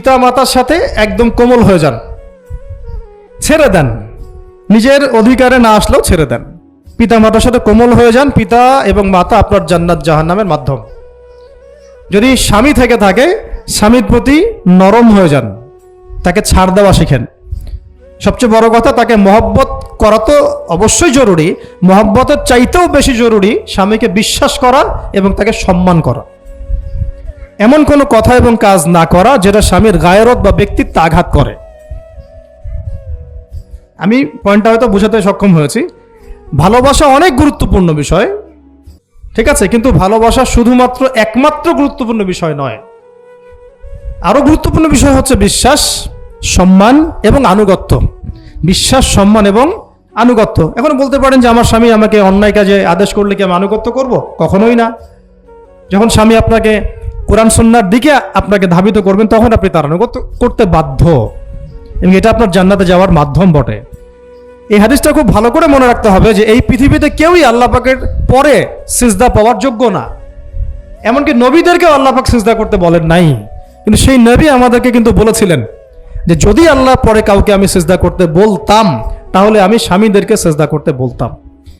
পিতা মাতার সাথে একদম কোমল হয়ে যান। ছেড়ে দেন। নিজের অধিকারে না আসলেও ছেড়ে দেন। পিতা মাতার সাথে কোমল হয়ে যান। পিতা এবং মাতা আপনার জান্নাত জাহান্নামের মাধ্যম। যদি স্বামী থেকে থাকে, স্বামীর প্রতি নরম হয়ে যান। তাকে ছাড় দেওয়া শিখেন। সবচেয়ে বড় কথা, তাকে মহব্বত করা তো অবশ্যই জরুরি। মহব্বতের চাইতেও বেশি জরুরি স্বামীকে বিশ্বাস করা এবং তাকে সম্মান করা। এমন কোনো কথা এবং কাজ না করা যেটা স্বামীর গায়রত বা ব্যক্তিত্ব আঘাত করে। আমি পয়েন্টটা হয়তো বোঝাতে সক্ষম হয়েছি। ভালোবাসা অনেক গুরুত্বপূর্ণ বিষয়, ঠিক আছে, কিন্তু ভালোবাসা শুধুমাত্র একমাত্র গুরুত্বপূর্ণ বিষয় নয়। আরও গুরুত্বপূর্ণ বিষয় হচ্ছে বিশ্বাস, সম্মান এবং আনুগত্য। বিশ্বাস, সম্মান এবং আনুগত্য। এখন বলতে পারেন যে আমার স্বামী আমাকে অন্যায় কাজে আদেশ করলে কি আমি আনুগত্য করব? কখনোই না। যখন স্বামী আপনাকে কোরআন সন্ন্যার দিকে আপনাকে ধাবিত করবেন, তখন আপনি তার আনুগত্য করতে বাধ্য। এবং এটা আপনার জান্নাতে যাওয়ার মাধ্যম বটে। এই হাদিসটা খুব ভালো করে মনে রাখতে হবে যে, এই পৃথিবীতে কেউই আল্লাহ পাকের পরে সিজদা পাওয়ার যোগ্য না। এমনকি নবীদেরকেও আল্লাহ পাক সিজদা করতে বলেন নাই। কিন্তু সেই নবী আমাদেরকে কিন্তু বলেছিলেন যে, যদি আল্লাহ পরে কাউকে আমি সিজদা করতে বলতাম, তাহলে আমি স্বামীদেরকে সিজদা করতে বলতাম।